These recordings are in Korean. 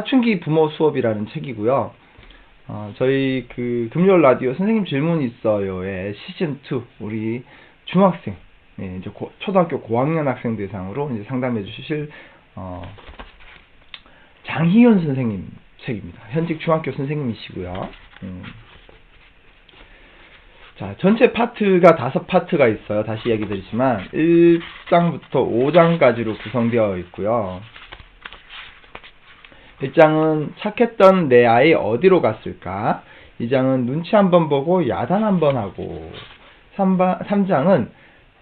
사춘기 부모 수업이라는 책이고요. 어, 저희 그 금요일 라디오 선생님 질문 있어요의 시즌 2 우리 중학생 예, 이제 고- 초등학교 고학년 학생 대상으로 이제 상담해 주실 어, 장희연 선생님 책입니다. 현직 중학교 선생님이시고요. 음. 자, 전체 파트가 다섯 파트가 있어요. 다시 이야기 드리지만 1장부터 5장까지로 구성되어 있고요. 1장은 착했던 내 아이 어디로 갔을까? 2장은 눈치 한번 보고 야단 한번 하고. 3장은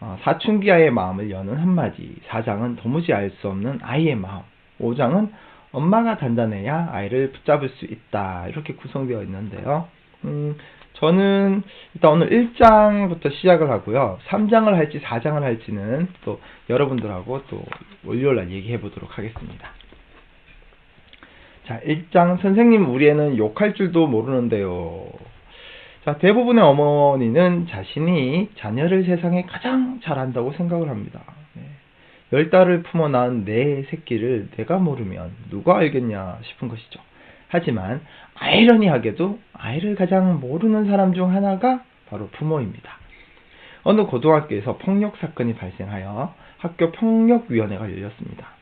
어, 사춘기 아이의 마음을 여는 한마디. 4장은 도무지 알 수 없는 아이의 마음. 5장은 엄마가 단단해야 아이를 붙잡을 수 있다. 이렇게 구성되어 있는데요. 음, 저는 일단 오늘 1장부터 시작을 하고요. 3장을 할지 4장을 할지는 또 여러분들하고 또 월요일날 얘기해 보도록 하겠습니다 자, 1장 선생님 우리 애는 욕할 줄도 모르는데요. 자, 대부분의 어머니는 자신이 자녀를 세상에 가장 잘한다고 생각을 합니다. 네. 열 달을 품어 낳은 내 새끼를 내가 모르면 누가 알겠냐 싶은 것이죠. 하지만 아이러니하게도 아이를 가장 모르는 사람 중 하나가 바로 부모입니다. 어느 고등학교에서 폭력 사건이 발생하여 학교 폭력위원회가 열렸습니다.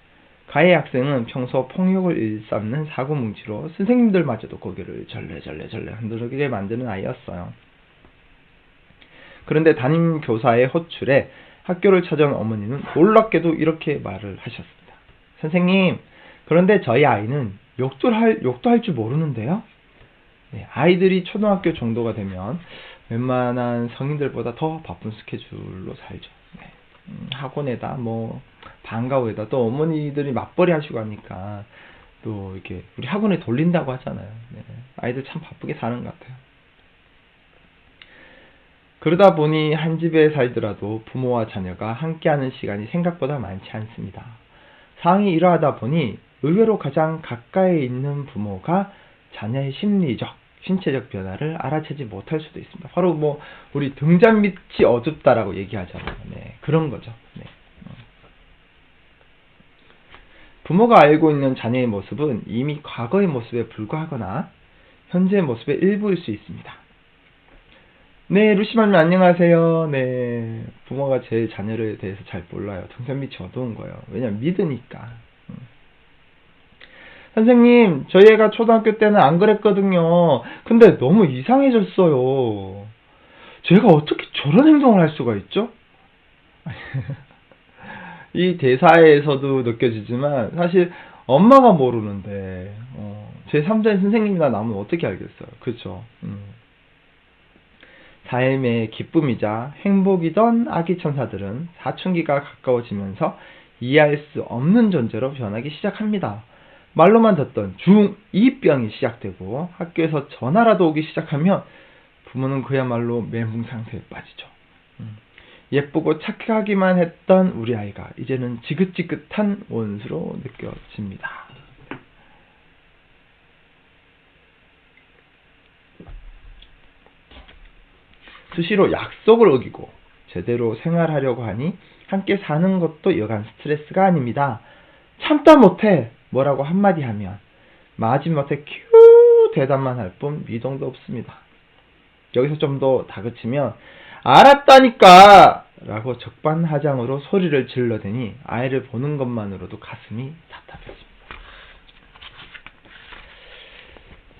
가해 학생은 평소 폭력을 일삼는 사고뭉치로 선생님들마저도 고개를 절레절레절레 흔들게 만드는 아이였어요. 그런데 담임 교사의 호출에 학교를 찾아온 어머니는 놀랍게도 이렇게 말을 하셨습니다. 선생님, 그런데 저희 아이는 욕도 할, 욕도 할 줄 모르는데요? 네, 아이들이 초등학교 정도가 되면 웬만한 성인들보다 더 바쁜 스케줄로 살죠. 학원에다 뭐 방과후에다 또 어머니들이 맞벌이 하시고 하니까 또 이렇게 우리 학원에 돌린다고 하잖아요. 네, 아이들 참 바쁘게 사는 것 같아요. 그러다 보니 한 집에 살더라도 부모와 자녀가 함께하는 시간이 생각보다 많지 않습니다. 상황이 이러하다 보니 의외로 가장 가까이 있는 부모가 자녀의 심리적, 신체적 변화를 알아채지 못할 수도 있습니다. 바로 뭐 우리 등잔 밑이 어둡다라고 얘기하잖아요. 네, 그런 거죠. 네. 부모가 알고 있는 자녀의 모습은 이미 과거의 모습에 불과하거나 현재의 모습의 일부일 수 있습니다. 네, 루시마님 안녕하세요. 네, 부모가 제 자녀를 대해서 잘 몰라요. 등잔 밑이 어두운 거예요. 왜냐면 믿으니까. 음. 선생님, 저희 애가 초등학교 때는 안 그랬거든요. 근데 너무 이상해졌어요. 제가 어떻게 저런 행동을 할 수가 있죠? 이 대사에서도 느껴지지만 사실 엄마가 모르는데 어, 제 3자의 선생님이나 나면 어떻게 알겠어요. 그렇죠. 음. 삶의 기쁨이자 행복이던 아기 천사들은 사춘기가 가까워지면서 이해할 수 없는 존재로 변하기 시작합니다. 말로만 듣던 중2병이 시작되고 학교에서 전화라도 오기 시작하면 부모는 그야말로 멘붕 상태에 빠지죠. 음. 예쁘고 착하기만 했던 우리 아이가 이제는 지긋지긋한 원수로 느껴집니다. 수시로 약속을 어기고 제대로 생활하려고 하니 함께 사는 것도 여간 스트레스가 아닙니다. 참다 못해 뭐라고 한마디 하면 마지못해 큐 대답만 할 뿐 미동도 없습니다. 여기서 좀 더 다그치면 알았다니까! 라고 적반하장으로 소리를 질러대니 아이를 보는 것만으로도 가슴이 답답해집니다.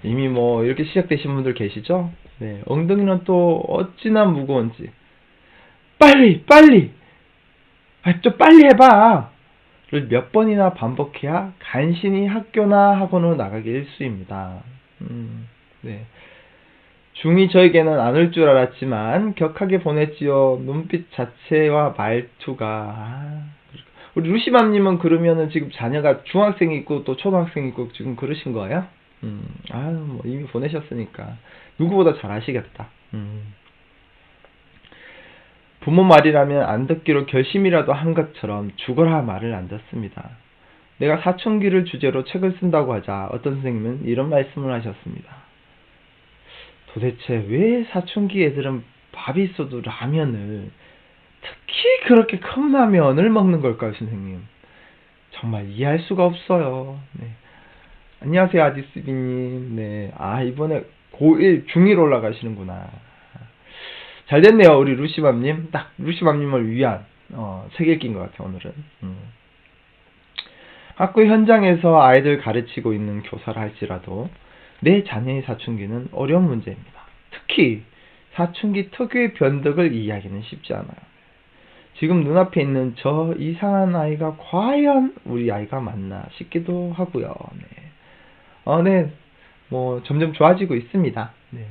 이미 뭐 이렇게 시작되신 분들 계시죠? 네, 엉덩이는 또 어찌나 무거운지 빨리 빨리 아, 좀 빨리 해봐 를 몇 번이나 반복해야 간신히 학교나 학원으로 나가기 일수입니다. 음, 네. 중이 저에게는 안 올 줄 알았지만 격하게 보냈지요. 눈빛 자체와 말투가 아, 우리 루시맘님은 그러면은 지금 자녀가 중학생 있고 또 초등학생 있고 지금 그러신 거예요? 음, 아유 뭐 이미 보내셨으니까 누구보다 잘 아시겠다. 음. 부모 말이라면 안 듣기로 결심이라도 한 것처럼 죽어라 말을 안 듣습니다. 내가 사춘기를 주제로 책을 쓴다고 하자 어떤 선생님은 이런 말씀을 하셨습니다. 도대체 왜 사춘기 애들은 밥이 있어도 라면을 특히 그렇게 큰 라면을 먹는 걸까요, 선생님? 정말 이해할 수가 없어요. 네. 안녕하세요, 아디스비님. 네. 아, 이번에 고1, 중1 올라가시는구나. 잘 됐네요, 우리 루시맘님. 딱, 루시맘님을 위한, 어, 책 읽기인 것 같아요, 오늘은. 음. 학교 현장에서 아이들 가르치고 있는 교사를 할지라도, 내 자녀의 사춘기는 어려운 문제입니다. 특히, 사춘기 특유의 변덕을 이해하기는 쉽지 않아요. 지금 눈앞에 있는 저 이상한 아이가 과연 우리 아이가 맞나 싶기도 하고요. 네. 어, 네. 뭐, 점점 좋아지고 있습니다. 네.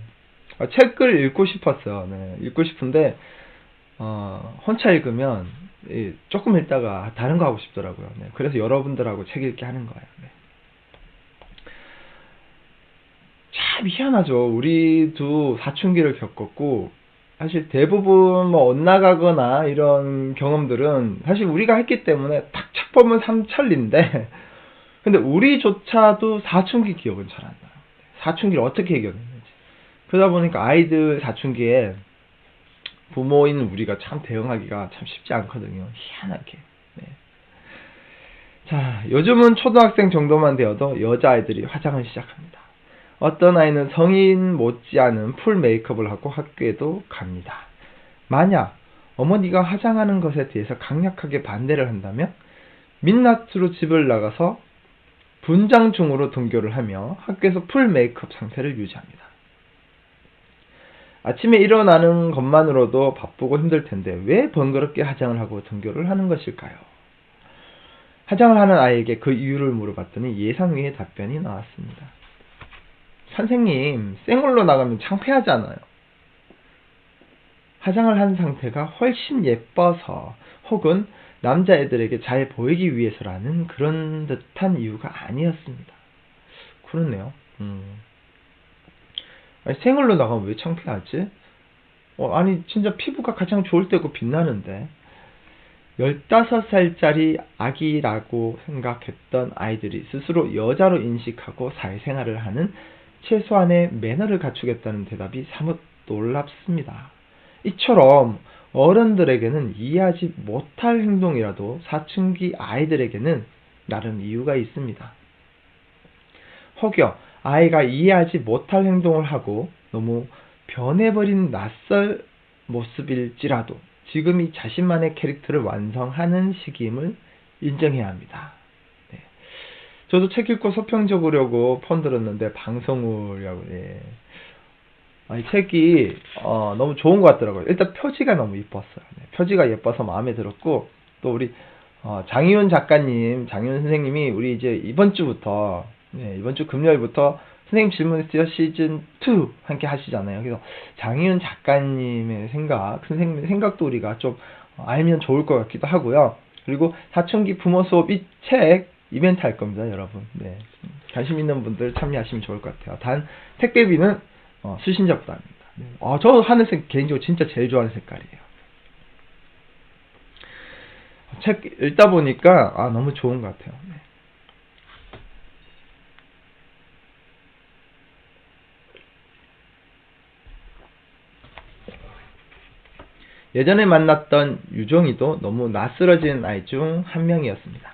어, 책을 읽고 싶었어요. 네. 읽고 싶은데, 어, 혼자 읽으면, 예, 조금 읽다가 다른 거 하고 싶더라고요. 네. 그래서 여러분들하고 책 읽게 하는 거예요. 네. 참 희한하죠. 우리도 사춘기를 겪었고, 사실 대부분 뭐 엇나가거나 이런 경험들은 사실 우리가 했기 때문에 딱책 보면 삼천리인데 근데 우리조차도 사춘기 기억은 잘 안 나요. 사춘기를 어떻게 해결했는지. 그러다 보니까 아이들 사춘기에 부모인 우리가 참 대응하기가 참 쉽지 않거든요. 희한하게. 네. 자, 요즘은 초등학생 정도만 되어도 여자아이들이 화장을 시작합니다. 어떤 아이는 성인 못지않은 풀 메이크업을 하고 학교에도 갑니다. 만약 어머니가 화장하는 것에 대해서 강력하게 반대를 한다면 민낯으로 집을 나가서 분장 중으로 등교를 하며 학교에서 풀 메이크업 상태를 유지합니다. 아침에 일어나는 것만으로도 바쁘고 힘들 텐데 왜 번거롭게 화장을 하고 등교를 하는 것일까요? 화장을 하는 아이에게 그 이유를 물어봤더니 예상 외의 답변이 나왔습니다. 선생님, 생얼로 나가면 창피하잖아요. 화장을 한 상태가 훨씬 예뻐서 혹은 남자애들에게 잘 보이기 위해서라는 그런 듯한 이유가 아니었습니다. 그렇네요. 음. 아니, 생얼로 나가면 왜 창피하지? 어, 아니, 진짜 피부가 가장 좋을 때고 빛나는데. 15살짜리 아기라고 생각했던 아이들이 스스로 여자로 인식하고 사회생활을 하는 최소한의 매너를 갖추겠다는 대답이 사뭇 놀랍습니다. 이처럼 어른들에게는 이해하지 못할 행동이라도 사춘기 아이들에게는 나름 이유가 있습니다. 혹여 아이가 이해하지 못할 행동을 하고 너무 변해버린 낯설 모습일지라도 지금 이 자신만의 캐릭터를 완성하는 시기임을 인정해야 합니다. 네. 저도 책 읽고 서평 적으려고 폰 들었는데 방송을이라고 예. 이 책이 어, 너무 좋은 것 같더라고요. 일단 표지가 너무 이뻤어요. 네, 표지가 예뻐서 마음에 들었고 또 우리 어, 장희훈 작가님, 장희훈 선생님이 우리 이제 이번 주부터 네, 이번 주 금요일부터 선생님 질문했어요 시즌 2 함께 하시잖아요. 그래서 장희훈 작가님의 생각, 선생님의 생각도 우리가 좀 알면 좋을 것 같기도 하고요. 그리고 사춘기 부모 수업 이 책 이벤트 할 겁니다, 여러분. 네. 관심 있는 분들 참여하시면 좋을 것 같아요. 단 택배비는 어, 수신자 부담입니다. 네. 어, 저 하늘색 개인적으로 진짜 제일 좋아하는 색깔이에요. 책 읽다 보니까 아 너무 좋은 것 같아요. 예전에 만났던 유종이도 너무 낯설어진 아이 중 한 명이었습니다.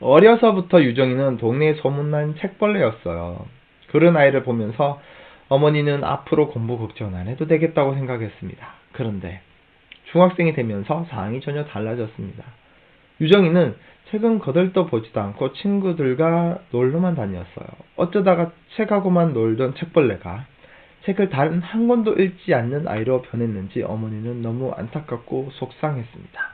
어려서부터 유정이는 동네에 소문난 책벌레였어요. 그런 아이를 보면서 어머니는 앞으로 공부 걱정 안 해도 되겠다고 생각했습니다. 그런데 중학생이 되면서 상황이 전혀 달라졌습니다. 유정이는 책은 거들떠 보지도 않고 친구들과 놀러만 다녔어요. 어쩌다가 책하고만 놀던 책벌레가 책을 단 한 권도 읽지 않는 아이로 변했는지 어머니는 너무 안타깝고 속상했습니다.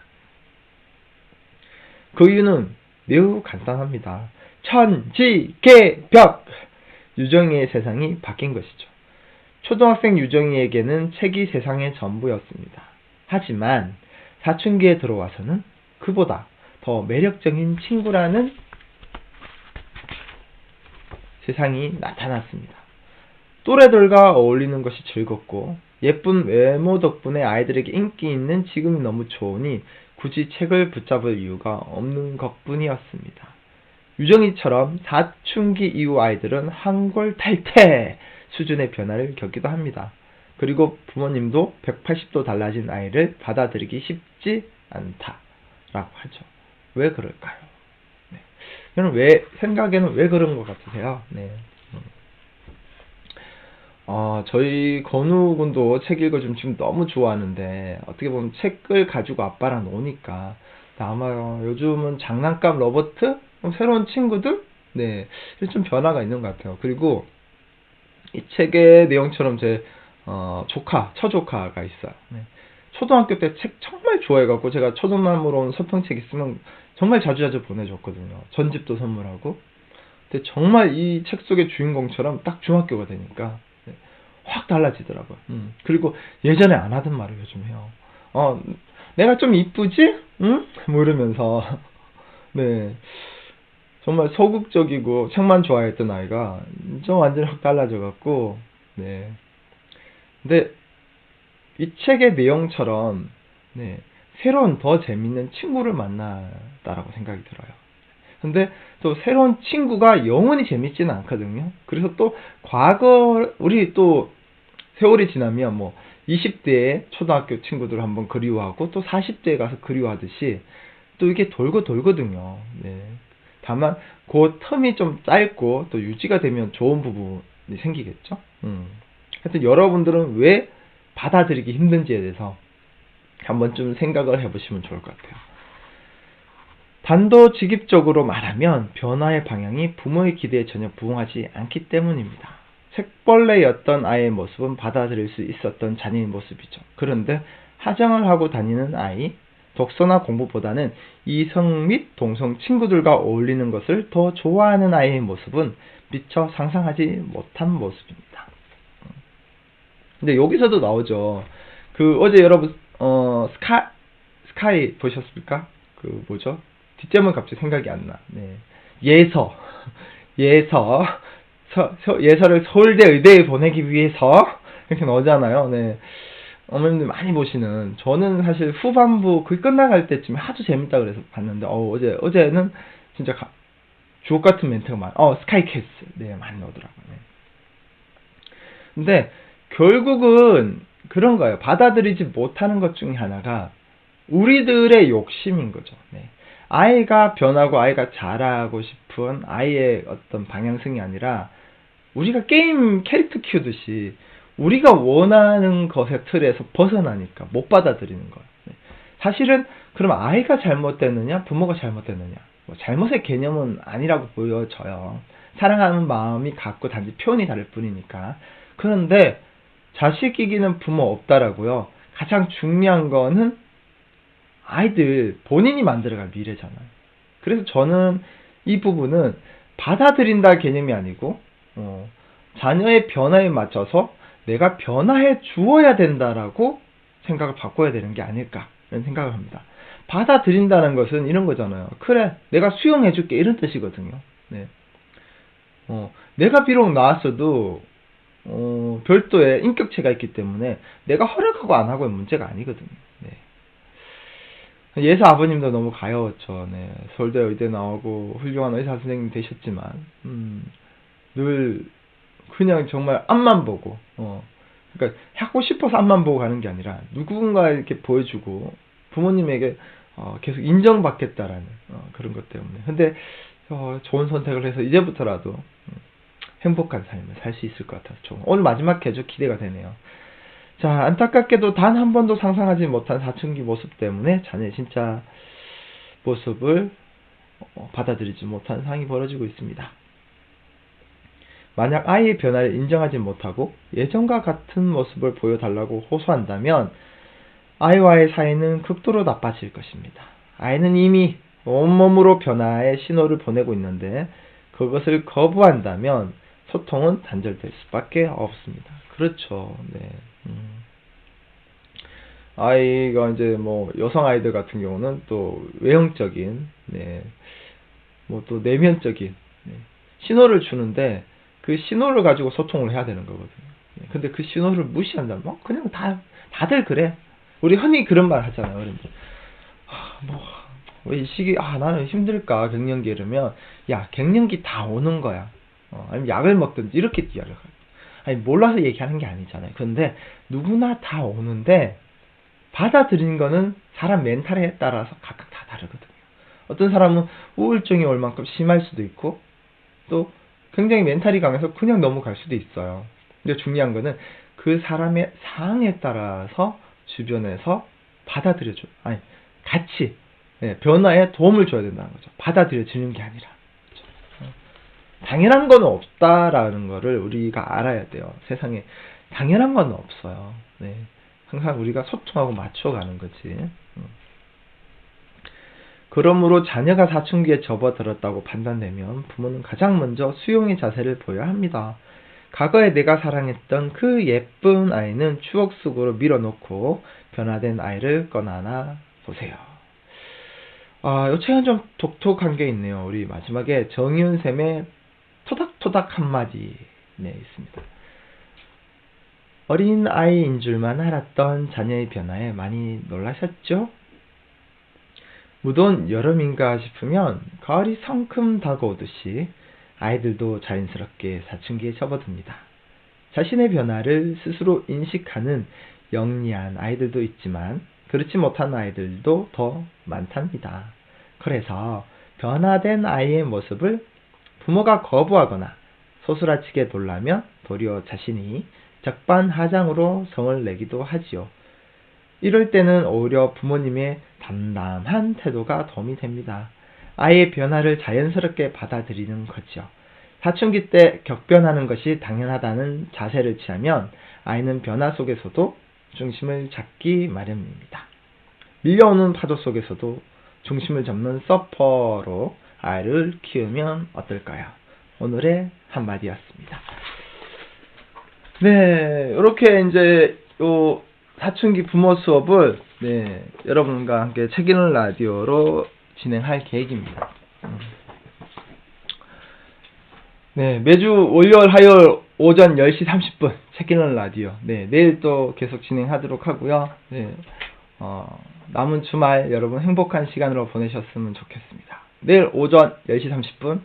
그 이유는 매우 간단합니다. 천지개벽! 유정이의 세상이 바뀐 것이죠. 초등학생 유정이에게는 책이 세상의 전부였습니다. 하지만 사춘기에 들어와서는 그보다 더 매력적인 친구라는 세상이 나타났습니다. 또래들과 어울리는 것이 즐겁고 예쁜 외모 덕분에 아이들에게 인기 있는 지금이 너무 좋으니 굳이 책을 붙잡을 이유가 없는 것 뿐이었습니다. 유정이처럼 사춘기 이후 아이들은 한골 탈퇴 수준의 변화를 겪기도 합니다. 그리고 부모님도 180도 달라진 아이를 받아들이기 쉽지 않다라고 하죠. 왜 그럴까요? 네. 여러분 왜 생각에는 왜 그런 것 같으세요? 네. 음. 어, 저희 건우 군도 책 읽어주면 지금 너무 좋아하는데 어떻게 보면 책을 가지고 아빠랑 노니까 아마 요즘은 장난감 로버트 새로운 친구들 네, 좀 변화가 있는 것 같아요. 그리고 이 책의 내용처럼 제 어, 조카, 처조카가 있어요. 네. 초등학교 때 책 정말 좋아해갖고 제가 초등남으로 온 서평책 있으면 정말 자주자주 보내줬거든요. 전집도 선물하고. 근데 정말 이 책 속의 주인공처럼 딱 중학교가 되니까 네, 확 달라지더라고요. 음. 그리고 예전에 안 하던 말을 요즘 해요. 어, 내가 좀 이쁘지? 응? 뭐 이러면서. 네. 정말 소극적이고 책만 좋아했던 아이가 좀 완전히 확 달라져갖고, 네. 근데 이 책의 내용처럼, 네. 새로운 더 재밌는 친구를 만나다라고 생각이 들어요. 근데 또 새로운 친구가 영원히 재밌지는 않거든요. 그래서 또 과거, 우리 또 세월이 지나면 뭐 20대에 초등학교 친구들 한번 그리워하고 또 40대에 가서 그리워하듯이 또 이게 돌고 돌거든요. 네. 다만 그 텀이 좀 짧고 또 유지가 되면 좋은 부분이 생기겠죠. 음. 하여튼 여러분들은 왜 받아들이기 힘든지에 대해서 한번 좀 생각을 해보시면 좋을 것 같아요. 단도직입적으로 말하면 변화의 방향이 부모의 기대에 전혀 부응하지 않기 때문입니다. 책벌레였던 아이의 모습은 받아들일 수 있었던 자녀의 모습이죠. 그런데 하정을 하고 다니는 아이, 독서나 공부보다는 이성 및 동성 친구들과 어울리는 것을 더 좋아하는 아이의 모습은 미처 상상하지 못한 모습입니다. 근데 여기서도 나오죠. 그 어제 여러분 어 스카 스카이 보셨습니까? 그 뭐죠? 뒷제목 갑자기 생각이 안 나. 네. 예서 예서 서, 서, 예서를 서울대 의대에 보내기 위해서 이렇게 나오잖아요. 네. 어머님들 많이 보시는 저는 사실 후반부 그 끝나갈 때쯤에 아주 재밌다 그래서 봤는데 어, 어제 어제는 진짜 가, 주옥 같은 멘트가 많아. 어 스카이캐스 네 많이 나오더라고요. 네. 근데 결국은 그런 거예요. 받아들이지 못하는 것 중에 하나가 우리들의 욕심인 거죠. 네. 아이가 변하고 아이가 자라고 싶은 아이의 어떤 방향성이 아니라 우리가 게임 캐릭터 키우듯이 우리가 원하는 것의 틀에서 벗어나니까 못 받아들이는 거예요. 네. 사실은 그럼 아이가 잘못됐느냐, 부모가 잘못됐느냐, 뭐 잘못의 개념은 아니라고 보여져요. 사랑하는 마음이 같고 단지 표현이 다를 뿐이니까. 그런데 자식 이기는 부모 없다라고요. 가장 중요한 거는 아이들 본인이 만들어갈 미래잖아요. 그래서 저는 이 부분은 받아들인다 개념이 아니고 어, 자녀의 변화에 맞춰서 내가 변화해 주어야 된다라고 생각을 바꿔야 되는 게 아닐까 이런 생각을 합니다. 받아들인다는 것은 이런 거잖아요. 그래, 내가 수용해 줄게 이런 뜻이거든요. 네. 어, 내가 비록 나왔어도 어, 별도의 인격체가 있기 때문에 내가 허락하고 안 하고의 문제가 아니거든요. 네. 예사 아버님도 너무 가여웠죠. 네. 서울대 의대 나오고 훌륭한 의사 선생님 되셨지만 음, 늘 그냥 정말 앞만 보고 어 그러니까 하고 싶어서 앞만 보고 가는 게 아니라 누군가 이렇게 보여주고 부모님에게 어, 계속 인정받겠다라는 어, 그런 것 때문에 근데 어, 좋은 선택을 해서 이제부터라도 음, 행복한 삶을 살 수 있을 것 같아서 좀 오늘 마지막 계속 기대가 되네요. 자 안타깝게도 단 한 번도 상상하지 못한 사춘기 모습 때문에 자녀의 진짜 모습을 어, 받아들이지 못한 상황이 벌어지고 있습니다. 만약 아이의 변화를 인정하지 못하고 예전과 같은 모습을 보여달라고 호소한다면 아이와의 사이는 극도로 나빠질 것입니다. 아이는 이미 온몸으로 변화의 신호를 보내고 있는데 그것을 거부한다면 소통은 단절될 수밖에 없습니다. 그렇죠. 네. 음. 아이가 이제 뭐 여성 아이들 같은 경우는 또 외형적인, 네. 뭐 또 내면적인 네. 신호를 주는데 그 신호를 가지고 소통을 해야 되는 거거든요. 예, 근데 그 신호를 무시한다면 뭐 그냥 다 다들 그래. 우리 흔히 그런 말 하잖아요. 어른들. 아, 뭐 왜 이 시기 아 나는 힘들까 갱년기 이러면 야 갱년기 다 오는 거야. 어, 아니면 약을 먹든지 이렇게 이야기를 아니 몰라서 얘기하는 게 아니잖아요. 근데 누구나 다 오는데 받아들이는 거는 사람 멘탈에 따라서 각각 다 다르거든요. 어떤 사람은 우울증이 올 만큼 심할 수도 있고, 또 굉장히 멘탈이 강해서 그냥 넘어갈 수도 있어요. 근데 중요한 거는 그 사람의 상황에 따라서 주변에서 받아들여줘. 아니, 같이, 예, 변화에 도움을 줘야 된다는 거죠. 받아들여지는 게 아니라. 당연한 건 없다라는 거를 우리가 알아야 돼요. 세상에 당연한 건 없어요. 네. 항상 우리가 소통하고 맞춰가는 거지. 음. 그러므로 자녀가 사춘기에 접어들었다고 판단되면 부모는 가장 먼저 수용의 자세를 보여야 합니다. 과거에 내가 사랑했던 그 예쁜 아이는 추억 속으로 밀어놓고 변화된 아이를 꺼내나 보세요. 아, 이 책은 좀 독특한 게 있네요. 우리 마지막에 정희훈 쌤의 토닥토닥 한마디 네, 있습니다. 어린 아이인 줄만 알았던 자녀의 변화에 많이 놀라셨죠? 무더운 여름인가 싶으면 가을이 성큼 다가오듯이 아이들도 자연스럽게 사춘기에 접어듭니다. 자신의 변화를 스스로 인식하는 영리한 아이들도 있지만 그렇지 못한 아이들도 더 많답니다. 그래서 변화된 아이의 모습을 부모가 거부하거나 소스라치게 놀라면 도리어 자신이 적반하장으로 성을 내기도 하지요. 이럴 때는 오히려 부모님의 담담한 태도가 도움이 됩니다. 아이의 변화를 자연스럽게 받아들이는 거죠. 사춘기 때 격변하는 것이 당연하다는 자세를 취하면 아이는 변화 속에서도 중심을 잡기 마련입니다. 밀려오는 파도 속에서도 중심을 잡는 서퍼로 아이를 키우면 어떨까요? 오늘의 한마디였습니다. 네, 이렇게 이제 요 사춘기 부모 수업을 네, 여러분과 함께 책 읽는 라디오로 진행할 계획입니다. 음. 네, 매주 월요일, 화요일 오전 10시 30분 책 읽는 라디오. 네, 내일 또 계속 진행하도록 하고요. 네, 어, 남은 주말 여러분 행복한 시간으로 보내셨으면 좋겠습니다. 내일 오전 10시 30분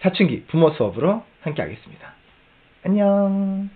사춘기 부모 수업으로 함께 하겠습니다. 안녕.